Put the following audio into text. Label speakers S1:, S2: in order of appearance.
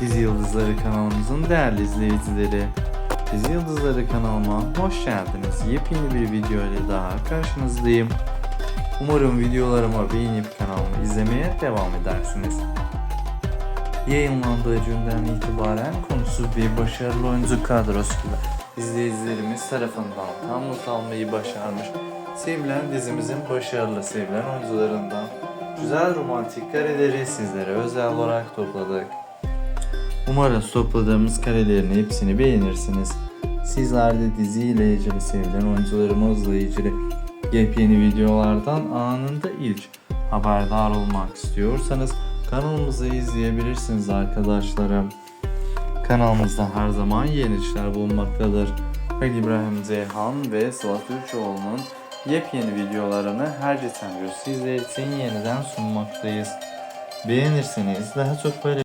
S1: Dizi Yıldızları kanalımızın değerli izleyicileri. Dizi Yıldızları kanalıma hoş geldiniz. Yepyeni bir video ile daha karşınızdayım. Umarım videolarıma beğenip kanalımı izlemeye devam edersiniz. Yayınlandığı günden itibaren konusu bir başarılı oyuncu kadrosuyla izleyicilerimiz tarafından tam not almayı başarmış. Sevilen dizimizin başarılı sevilen oyuncularından güzel romantik kareleri sizlere özel olarak topladık. Umarız topladığımız karelerin hepsini beğenirsiniz. Sizler de diziyle ilgili sevilen oyuncularımızla ilgili yepyeni videolardan anında ilk haberdar olmak istiyorsanız kanalımızı izleyebilirsiniz arkadaşlarım. Kanalımızda her zaman yeni işler bulunmaktadır. Ali İbrahim Zeyhan ve Sıla Türkoğlu'nun yepyeni videolarını her geçen gün sizler için yeniden sunmaktayız. Beğenirseniz daha çok böyle